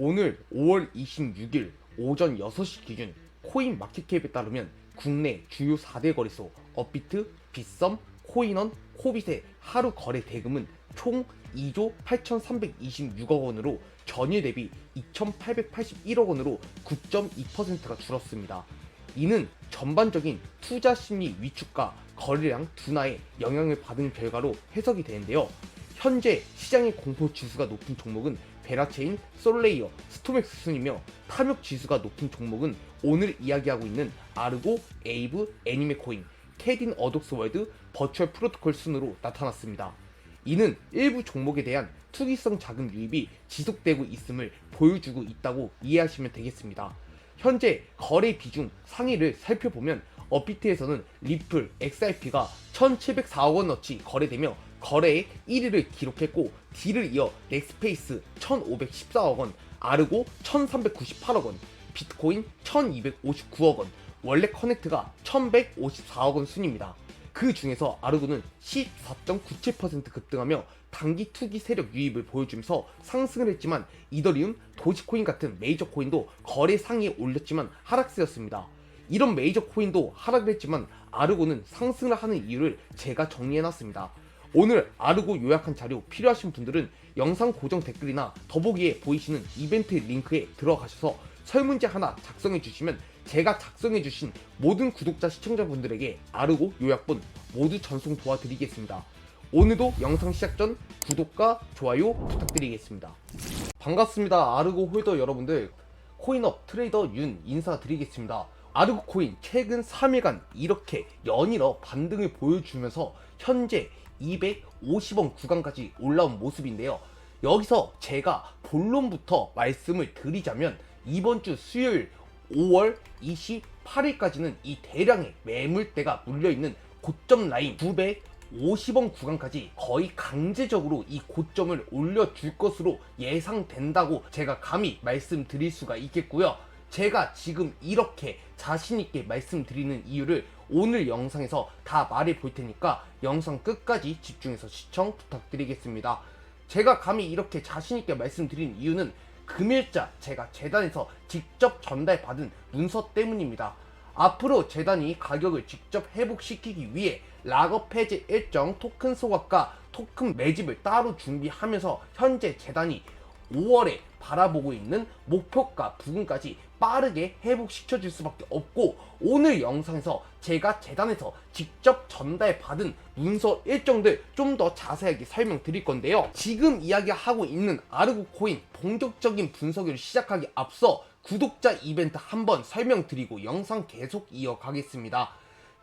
오늘 5월 26일 오전 6시 기준 코인 마켓캡에 따르면 국내 주요 4대 거래소 업비트, 빗썸, 코인원, 코빗의 하루 거래 대금은 총 2조 8,326억 원으로 전일 대비 2,881억 원으로 9.2%가 줄었습니다. 이는 전반적인 투자 심리 위축과 거래량 둔화에 영향을 받은 결과로 해석이 되는데요. 현재 시장의 공포 지수가 높은 종목은 베라체인, 솔레이어, 스토맥스 순이며 탐욕 지수가 높은 종목은 오늘 이야기하고 있는 아르고, 에이브, 애니메코인, 캐딘 어독스 월드, 버추얼 프로토콜 순으로 나타났습니다. 이는 일부 종목에 대한 투기성 자금 유입이 지속되고 있음을 보여주고 있다고 이해하시면 되겠습니다. 현재 거래 비중 상위를 살펴보면 업비트에서는 리플, XRP가 1,704억 원어치 거래되며 거래액 1위를 기록했고 D를 이어 넥스페이스 1,514억 원, 아르고 1,398억 원, 비트코인 1,259억 원, 원래 커넥트가 1,154억 원 순입니다. 그 중에서 아르고는 14.97% 급등하며 단기 투기 세력 유입을 보여주면서 상승을 했지만 이더리움, 도지코인 같은 메이저 코인도 거래 상위에 올렸지만 하락세였습니다. 이런 메이저 코인도 하락을 했지만 아르고는 상승을 하는 이유를 제가 정리해놨습니다. 오늘 아르고 요약한 자료 필요하신 분들은 영상 고정 댓글이나 더보기에 보이시는 이벤트 링크에 들어가셔서 설문지 하나 작성해 주시면 제가 작성해 주신 모든 구독자 시청자분들에게 아르고 요약본 모두 전송 도와드리겠습니다. 오늘도 영상 시작 전 구독과 좋아요 부탁드리겠습니다. 반갑습니다. 아르고 홀더 여러분들. 코인업 트레이더 윤 인사드리겠습니다. 아르고 코인 최근 3일간 이렇게 연이어 반등을 보여주면서 현재 250원 구간까지 올라온 모습인데요. 여기서 제가 본론부터 말씀을 드리자면 이번 주 수요일 5월 28일까지는 이 대량의 매물대가 물려있는 고점 라인 950원 구간까지 거의 강제적으로 이 고점을 올려줄 것으로 예상된다고 제가 감히 말씀드릴 수가 있겠고요. 제가 지금 이렇게 자신있게 말씀드리는 이유를 오늘 영상에서 다 말해 볼 테니까 영상 끝까지 집중해서 시청 부탁드리겠습니다. 제가 감히 이렇게 자신있게 말씀드리는 이유는 금일자 제가 재단에서 직접 전달받은 문서 때문입니다. 앞으로 재단이 가격을 직접 회복시키기 위해 락업 해제 일정 토큰 소각과 토큰 매집을 따로 준비하면서 현재 재단이 5월에 바라보고 있는 목표가 부근까지 빠르게 회복시켜 줄 수밖에 없고 오늘 영상에서 제가 재단에서 직접 전달받은 문서 일정들 좀 더 자세하게 설명드릴 건데요. 지금 이야기하고 있는 아르고 코인 본격적인 분석을 시작하기 앞서 구독자 이벤트 한번 설명드리고 영상 계속 이어가겠습니다.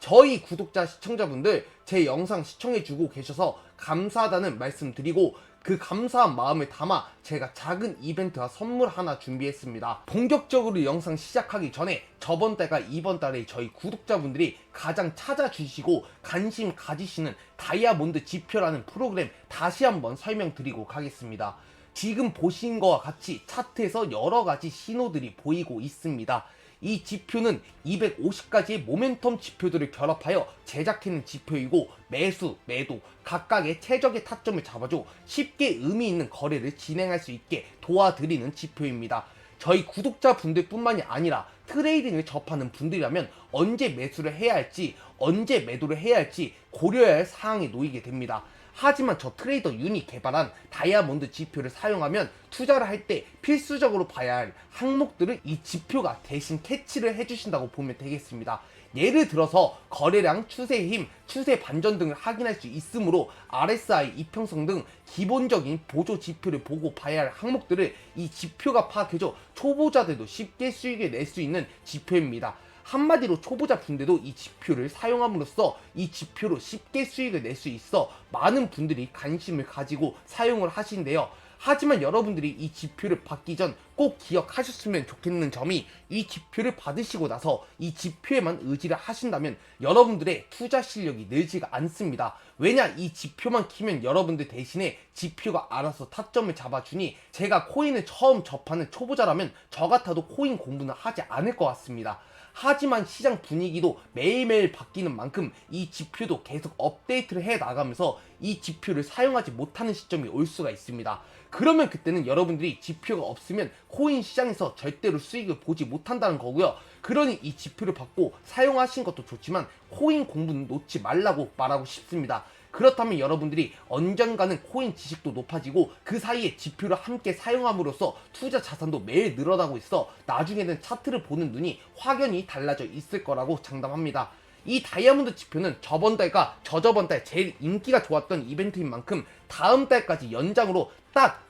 저희 구독자 시청자분들 제 영상 시청해주고 계셔서 감사하다는 말씀 드리고 그 감사한 마음을 담아 제가 작은 이벤트와 선물 하나 준비했습니다. 본격적으로 영상 시작하기 전에 저번 달과 이번 달에 저희 구독자분들이 가장 찾아주시고 관심 가지시는 다이아몬드 지표라는 프로그램 다시 한번 설명드리고 가겠습니다. 지금 보신 것과 같이 차트에서 여러 가지 신호들이 보이고 있습니다. 이 지표는 250가지의 모멘텀 지표들을 결합하여 제작해낸 지표이고 매수, 매도 각각의 최적의 타점을 잡아줘 쉽게 의미 있는 거래를 진행할 수 있게 도와드리는 지표입니다. 저희 구독자분들 뿐만이 아니라 트레이딩을 접하는 분들이라면 언제 매수를 해야 할지 언제 매도를 해야 할지 고려해야 할 사항에 놓이게 됩니다. 하지만 저 트레이더 윤이 개발한 다이아몬드 지표를 사용하면 투자를 할 때 필수적으로 봐야 할 항목들을 이 지표가 대신 캐치를 해주신다고 보면 되겠습니다. 예를 들어서 거래량, 추세 힘, 추세 반전 등을 확인할 수 있으므로 RSI, 이평성 등 기본적인 보조 지표를 보고 봐야 할 항목들을 이 지표가 파악해줘 초보자들도 쉽게 수익을 낼 수 있는 지표입니다. 한마디로 초보자 분들도 이 지표를 사용함으로써 이 지표로 쉽게 수익을 낼 수 있어 많은 분들이 관심을 가지고 사용을 하신대요. 하지만 여러분들이 이 지표를 받기 전 꼭 기억하셨으면 좋겠는 점이 이 지표를 받으시고 나서 이 지표에만 의지를 하신다면 여러분들의 투자 실력이 늘지가 않습니다. 왜냐 이 지표만 키면 여러분들 대신에 지표가 알아서 타점을 잡아주니 제가 코인을 처음 접하는 초보자라면 저 같아도 코인 공부는 하지 않을 것 같습니다. 하지만 시장 분위기도 매일매일 바뀌는 만큼 이 지표도 계속 업데이트를 해 나가면서 이 지표를 사용하지 못하는 시점이 올 수가 있습니다. 그러면 그때는 여러분들이 지표가 없으면 코인 시장에서 절대로 수익을 보지 못한다는 거고요. 그러니 이 지표를 받고 사용하신 것도 좋지만 코인 공부는 놓지 말라고 말하고 싶습니다. 그렇다면 여러분들이 언젠가는 코인 지식도 높아지고 그 사이에 지표를 함께 사용함으로써 투자 자산도 매일 늘어나고 있어 나중에는 차트를 보는 눈이 확연히 달라져 있을 거라고 장담합니다. 이 다이아몬드 지표는 저번 달과 저저번 달 제일 인기가 좋았던 이벤트인 만큼 다음 달까지 연장으로 딱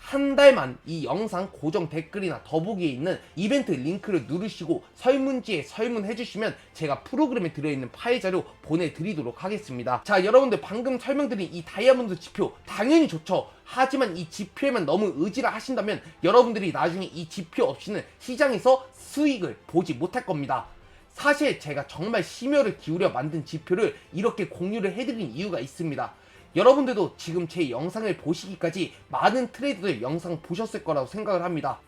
한 달만 이 영상 고정 댓글이나 더보기에 있는 이벤트 링크를 누르시고 설문지에 설문해 주시면 제가 프로그램에 들어있는 파일 자료 보내드리도록 하겠습니다. 자 여러분들 방금 설명드린 이 다이아몬드 지표 당연히 좋죠. 하지만 이 지표에만 너무 의지를 하신다면 여러분들이 나중에 이 지표 없이는 시장에서 수익을 보지 못할 겁니다. 사실 제가 정말 심혈을 기울여 만든 지표를 이렇게 공유를 해드린 이유가 있습니다. 여러분들도 지금 제 영상을 보시기까지 많은 트레이더들 영상 보셨을 거라고 생각을 합니다.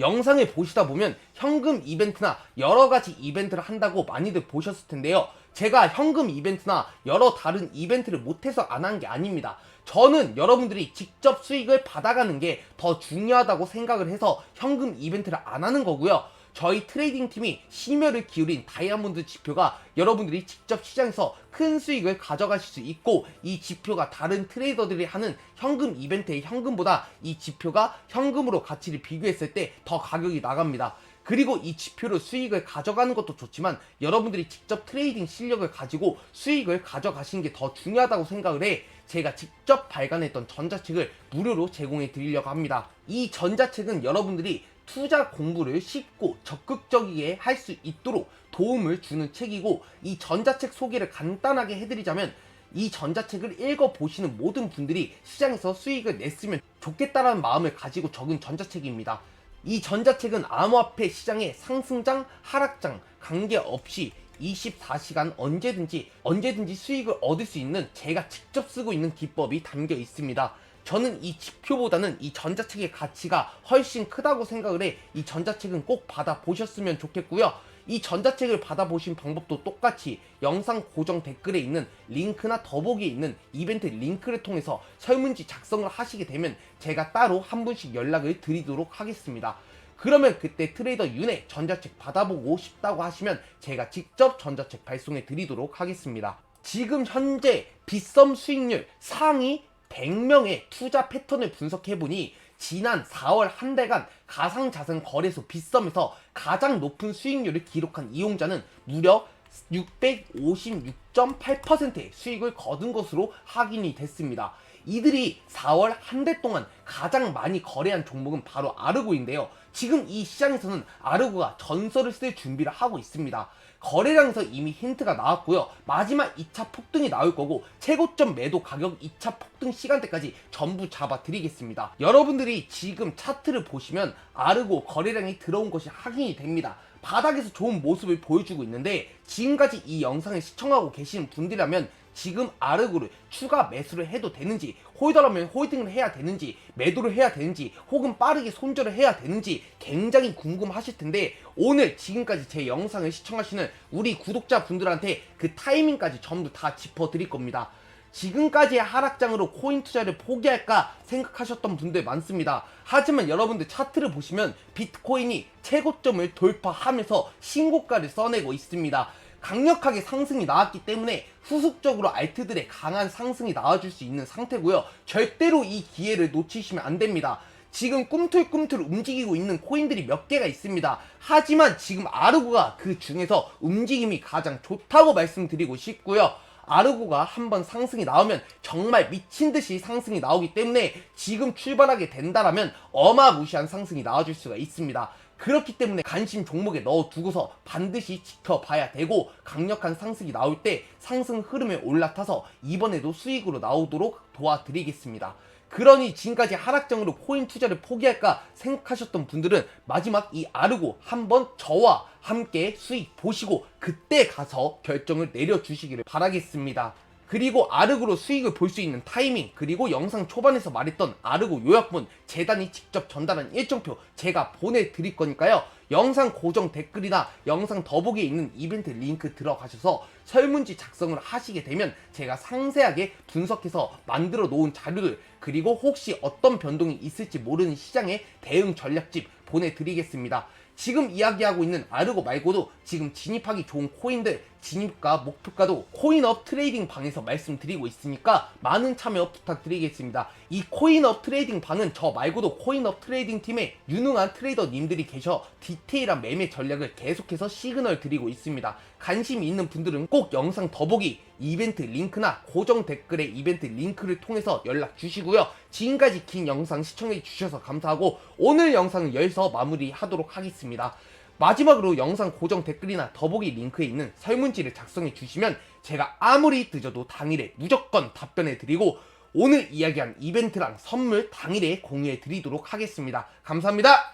영상을 보시다 보면 현금 이벤트나 여러 가지 이벤트를 한다고 많이들 보셨을 텐데요. 제가 현금 이벤트나 여러 다른 이벤트를 못해서 안 한 게 아닙니다. 저는 여러분들이 직접 수익을 받아가는 게 더 중요하다고 생각을 해서 현금 이벤트를 안 하는 거고요. 저희 트레이딩 팀이 심혈을 기울인 다이아몬드 지표가 여러분들이 직접 시장에서 큰 수익을 가져가실 수 있고 이 지표가 다른 트레이더들이 하는 현금 이벤트의 현금보다 이 지표가 현금으로 가치를 비교했을 때 더 가격이 나갑니다. 그리고 이 지표로 수익을 가져가는 것도 좋지만 여러분들이 직접 트레이딩 실력을 가지고 수익을 가져가시는 게 더 중요하다고 생각을 해 제가 직접 발간했던 전자책을 무료로 제공해 드리려고 합니다. 이 전자책은 여러분들이 투자 공부를 쉽고 적극적이게 할 수 있도록 도움을 주는 책이고 이 전자책 소개를 간단하게 해드리자면 이 전자책을 읽어보시는 모든 분들이 시장에서 수익을 냈으면 좋겠다라는 마음을 가지고 적은 전자책입니다. 이 전자책은 암호화폐 시장의 상승장, 하락장 관계없이 24시간 언제든지 언제든지 수익을 얻을 수 있는 제가 직접 쓰고 있는 기법이 담겨 있습니다. 저는 이 지표보다는 이 전자책의 가치가 훨씬 크다고 생각을 해 이 전자책은 꼭 받아 보셨으면 좋겠고요. 이 전자책을 받아보신 방법도 똑같이 영상 고정 댓글에 있는 링크나 더보기에 있는 이벤트 링크를 통해서 설문지 작성을 하시게 되면 제가 따로 한 분씩 연락을 드리도록 하겠습니다. 그러면 그때 트레이더 윤의 전자책 받아보고 싶다고 하시면 제가 직접 전자책 발송해 드리도록 하겠습니다. 지금 현재 빗썸 수익률 상위 100명의 투자 패턴을 분석해보니 지난 4월 한 달간 가상자산 거래소 빗썸에서 가장 높은 수익률을 기록한 이용자는 무려 656.8%의 수익을 거둔 것으로 확인이 됐습니다. 이들이 4월 한 달 동안 가장 많이 거래한 종목은 바로 아르고인데요. 지금 이 시장에서는 아르고가 전설을 쓸 준비를 하고 있습니다. 거래량에서 이미 힌트가 나왔고요. 마지막 2차 폭등이 나올 거고 최고점 매도 가격 2차 폭등 시간대까지 전부 잡아 드리겠습니다. 여러분들이 지금 차트를 보시면 아르고 거래량이 들어온 것이 확인이 됩니다. 바닥에서 좋은 모습을 보여주고 있는데 지금까지 이 영상을 시청하고 계시는 분들이라면 지금 아르고를 추가 매수를 해도 되는지 홀더라면 홀딩을 해야 되는지 매도를 해야 되는지 혹은 빠르게 손절을 해야 되는지 굉장히 궁금하실 텐데 오늘 지금까지 제 영상을 시청하시는 우리 구독자분들한테 그 타이밍까지 전부 다 짚어드릴 겁니다. 지금까지의 하락장으로 코인 투자를 포기할까 생각하셨던 분들 많습니다. 하지만 여러분들 차트를 보시면 비트코인이 최고점을 돌파하면서 신고가를 써내고 있습니다. 강력하게 상승이 나왔기 때문에 후속적으로 알트들의 강한 상승이 나와줄 수 있는 상태고요. 절대로 이 기회를 놓치시면 안 됩니다. 지금 꿈틀꿈틀 움직이고 있는 코인들이 몇 개가 있습니다. 하지만 지금 아르고가 그 중에서 움직임이 가장 좋다고 말씀드리고 싶고요. 아르고가 한번 상승이 나오면 정말 미친 듯이 상승이 나오기 때문에 지금 출발하게 된다라면 어마무시한 상승이 나와줄 수가 있습니다. 그렇기 때문에 관심 종목에 넣어두고서 반드시 지켜봐야 되고 강력한 상승이 나올 때 상승 흐름에 올라타서 이번에도 수익으로 나오도록 도와드리겠습니다. 그러니 지금까지 하락장으로 코인 투자를 포기할까 생각하셨던 분들은 마지막 이 아르고 한번 저와 함께 수익 보시고 그때 가서 결정을 내려주시기를 바라겠습니다. 그리고 아르고로 수익을 볼 수 있는 타이밍 그리고 영상 초반에서 말했던 아르고 요약본 재단이 직접 전달한 일정표 제가 보내드릴 거니까요 영상 고정 댓글이나 영상 더보기에 있는 이벤트 링크 들어가셔서 설문지 작성을 하시게 되면 제가 상세하게 분석해서 만들어 놓은 자료들 그리고 혹시 어떤 변동이 있을지 모르는 시장의 대응 전략집 보내드리겠습니다. 지금 이야기하고 있는 아르고 말고도 지금 진입하기 좋은 코인들 진입가 목표가도 코인업 트레이딩 방에서 말씀드리고 있으니까 많은 참여 부탁드리겠습니다. 이 코인업 트레이딩 방은 저 말고도 코인업 트레이딩 팀에 유능한 트레이더님들이 계셔 디테일한 매매 전략을 계속해서 시그널 드리고 있습니다. 관심 있는 분들은 꼭 영상 더보기 이벤트 링크나 고정 댓글에 이벤트 링크를 통해서 연락 주시고요. 지금까지 긴 영상 시청해 주셔서 감사하고 오늘 영상은 여기서 마무리하도록 하겠습니다. 마지막으로 영상 고정 댓글이나 더보기 링크에 있는 설문지를 작성해 주시면 제가 아무리 늦어도 당일에 무조건 답변해 드리고 오늘 이야기한 이벤트랑 선물 당일에 공유해 드리도록 하겠습니다. 감사합니다.